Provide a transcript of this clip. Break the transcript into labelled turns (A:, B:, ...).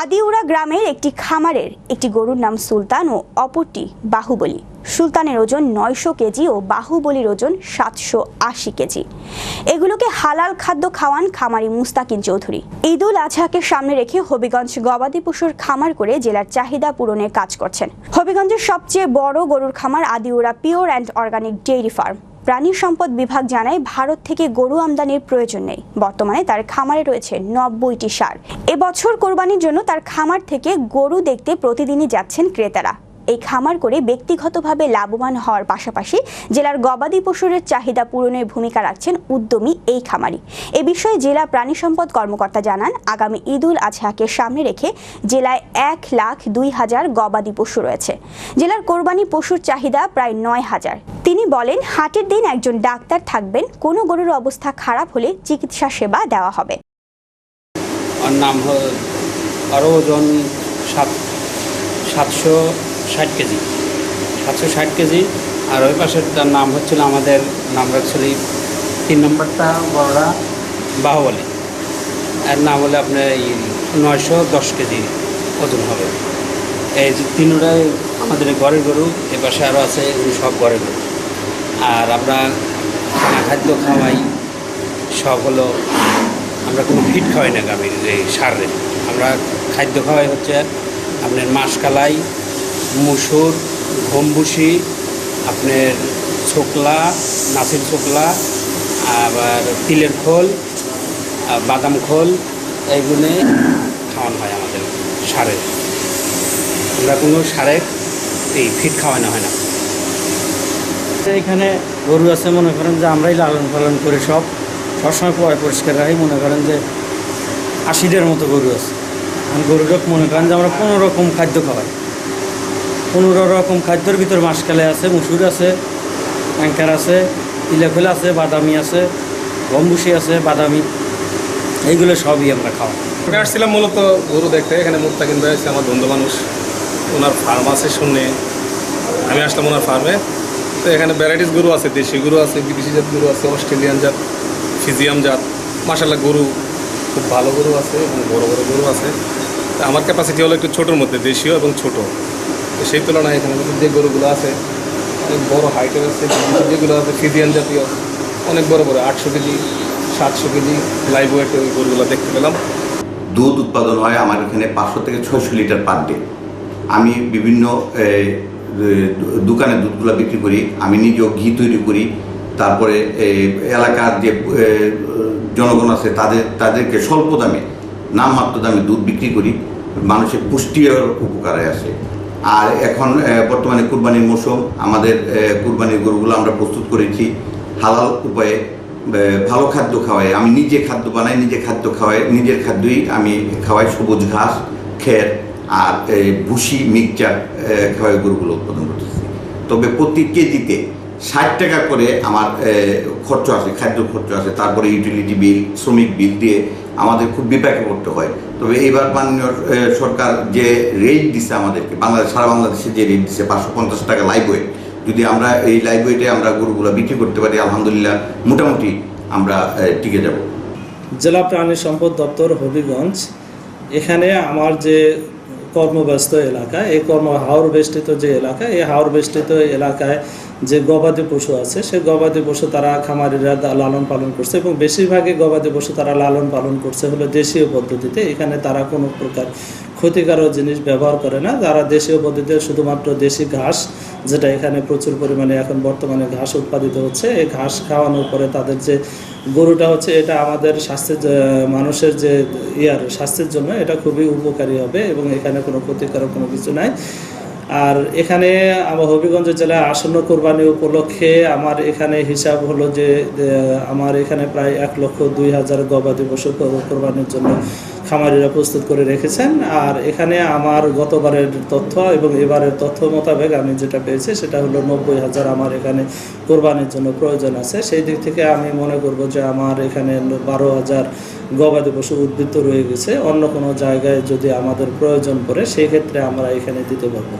A: আদিউরা গ্রামের একটি খামারের একটি গরুর নাম সুলতান ও অপরটি বাহুবলী। সুলতানের ওজন নয়শো কেজি ও বাহুবলীর ওজন সাতশো আশি কেজি। এগুলোকে হালাল খাদ্য খাওয়ান খামারি মুস্তাকিন চৌধুরী। ঈদুল আজহাকে সামনে রেখে হবিগঞ্জ গবাদি পশুর খামার করে জেলার চাহিদা পূরণের কাজ করছেন। হবিগঞ্জের সবচেয়ে বড় গরুর খামার আদিউরা pure and organic dairy farm. প্রাণী সম্পদ বিভাগ জানায় ভারত থেকে গরু আমদানির প্রয়োজন নেই। বর্তমানে তার খামারে রয়েছে নব্বইটি সার। এবছর কোরবানির জন্য তার খামার থেকে গরু দেখতে প্রতিদিনই যাচ্ছেন ক্রেতারা। এই খামার করে ব্যক্তিগতভাবে লাভবান হওয়ার পাশাপাশি জেলার গবাদি পশুর চাহিদা পূরণের ভূমিকা রাখছেন উদ্যমী এই খামারি। এ বিষয়ে জেলা প্রাণী সম্পদ কর্মকর্তা জানান, আগামী ঈদুল আজহাকে সামনে রেখে জেলায় এক লাখ দুই হাজার গবাদি পশু রয়েছে। জেলার কোরবানি পশুর চাহিদা প্রায় নয় হাজার। তিনি বলেন, হাটের দিন একজন ডাক্তার থাকবেন, কোনো গরুর অবস্থা খারাপ হলে চিকিৎসা সেবা দেওয়া হবে।
B: নাম আরও ওজন সাত সাতশো ষাট কেজি। সাতশো ষাট কেজি। আর ওই পাশেরটার নাম হচ্ছিল আমাদের, নাম রাখছিল তিন নম্বরটা, বড়রা, বাহুবলী। আর নাম হলে আপনার এই নয়শো দশ কেজি ওজন হবে। এই যে তিনটাই আমাদের ঘরের গরু, এ পাশে আরও আছে সব ঘরের গরু। আর আমরা খাদ্য খাওয়াই, সব হলো আমরা কোনো ফিট খাওয়াই না গাভীর, এই সারে আমরা খাদ্য খাওয়াই হচ্ছে আপনার মাসকালাই মুসুর গমবুসি আপনার ছোকলা, নাসির ছোকলা, আবার তিলের খোল বাদাম খোল, এইগুলো খাওয়ানো হয় আমাদের সারে আমরা কোনো সারে এই ফিট খাওয়ানো হয় না।
C: এখানে গরু আছে, মনে করেন যে আমরাই লালন পালন করে সব। সবসময় পরিষ্কার রাখি, মনে করেন যে আশিটার মতো গরু আছে। আর মনে করেন যে আমরা কোনো রকম খাদ্য খাওয়াই পনেরো রকম খাদ্যের ভিতর মাসকালে আছে, মুসুর আছে অ্যাঙ্কার আছে ইলেফেল আছে, বাদামি আছে গম্বুসি আছে, বাদামি। এইগুলো সবই আমরা খাওয়াই।
D: আমি আসছিলাম মূলত গরু দেখতে, এখানে মুক্তাকিন ভাই আছে আমার বন্ধু মানুষ। ওনার ফার্ম আছে শুনে। আমি আসলাম ওনার ফার্মে। তো এখানে ভ্যারাইটিস গরু আছে, দেশি গরু আছে, বিদেশি জাত গরু আছে, অস্ট্রেলিয়ান জাত, ফিজিয়াম জাত। মাসাল্লাহ গরু খুব ভালো গরু আছে এবং বড় বড় গরু আছে। আমার ক্যাপাসিটি হলো একটু ছোটোর মধ্যে, দেশীয় এবং ছোট। সেই তুলনায় এখানে যে গরুগুলো আছে, অনেক বড় হাইটের আছে, যেগুলো আছে ফিজিয়ান জাতীয়, অনেক বড় বড়, আটশো কেজি, সাতশো কেজি লাইভ ওয়েটে ওই গরুগুলো দেখতে পেলাম।
E: দুধ উৎপাদন হয় আমার এখানে পাঁচশো থেকে ছয়শো লিটার পার ডে আমি বিভিন্ন দোকানে দুধগুলো বিক্রি করি, আমি নিজেও ঘি তৈরি করি। তারপরে এলাকার যে জনগণ আছে, তাদের, তাদেরকে স্বল্প দামে, নামমাত্র দামে দুধ বিক্রি করি। মানুষের পুষ্টির উপকারে আসে আর এখন বর্তমানে কুরবানির মৌসুম। আমাদের কুরবানির গরুগুলো আমরা প্রস্তুত করেছি হালাল উপায়ে ভালো খাদ্য খাওয়াই আমি নিজে খাদ্য বানাই, নিজে খাদ্য খাওয়াই। নিজের খাদ্যই আমি খাওয়াই, সবুজ ঘাস, খের আর এই ভুসি মিক্সচার খাওয়াই গরুগুলো উৎপাদন করতেছি। তবে প্রতি কেজিতে ষাট টাকা করে আমার খরচ আসে খাদ্য খরচ আসে তারপরে ইউটিলিটি বিল শ্রমিক বিল দিয়ে আমাদের খুব বিপাকে পড়তে হয়। তবে এইবার মাননীয় সরকার যে রেট দিছে আমাদেরকে, বাংলাদেশ, সারা বাংলাদেশে যে রেট দিছে, পাঁচশো পঞ্চাশ টাকা লাইভ ওয়েট যদি আমরা এই লাইভ ওয়েটে আমরা গরুগুলো বিক্রি করতে পারি, আলহামদুলিল্লাহ মোটামুটি আমরা টিকে যাব।
C: জেলা প্রাণী সম্পদ দপ্তর হবিগঞ্জ, এখানে আমার যে কর্মব্যস্ত এলাকা এই কর্ম হাওর বেষ্টিত যে এলাকা এই হাওর বেষ্টিত এলাকায় যে গবাদি পশু আছে, সে গবাদি পশু তারা খামারিরা লালন পালন করছে এবং বেশিরভাগই গবাদি পশু তারা লালন পালন করছে হলো দেশীয় পদ্ধতিতে। এখানে তারা কোনো প্রকার ক্ষতিকারক জিনিস ব্যবহার করে না। তারা দেশীয় পদ্ধতিতে শুধুমাত্র দেশি ঘাস যেটা এখানে প্রচুর পরিমাণে এখন বর্তমানে ঘাস উৎপাদিত হচ্ছে। এই ঘাস খাওয়ানোর পরে তাদের যে গরুটা হচ্ছে, এটা আমাদের স্বাস্থ্যের মানুষের যে ইয়ার, স্বাস্থ্যের জন্য এটা খুবই উপকারী হবে এবং এখানে কোনো ক্ষতিকারক কোনো কিছু নাই। আর এখানে আমার হবিগঞ্জ জেলায় আসন্ন কোরবানি উপলক্ষে আমার এখানে হিসাব হলো যে আমার এখানে প্রায় এক লক্ষ দুই হাজার গবাদি পশু কোরবানির জন্য খামারিরা প্রস্তুত করে রেখেছেন। আর এখানে আমার গতবারের তথ্য এবং এবারের তথ্য মোতাবেক আমি যেটা পেয়েছি, সেটা হলো নব্বই হাজার আমার এখানে কোরবানির জন্য প্রয়োজন আছে। সেই দিক থেকে আমি মনে করব যে আমার এখানে বারো হাজার গবাদি পশু উদ্বৃত্ত রয়ে গেছে। অন্য কোনো জায়গায় যদি আমাদের প্রয়োজন পড়ে সেই ক্ষেত্রে আমরা এখানে দিতে পারব।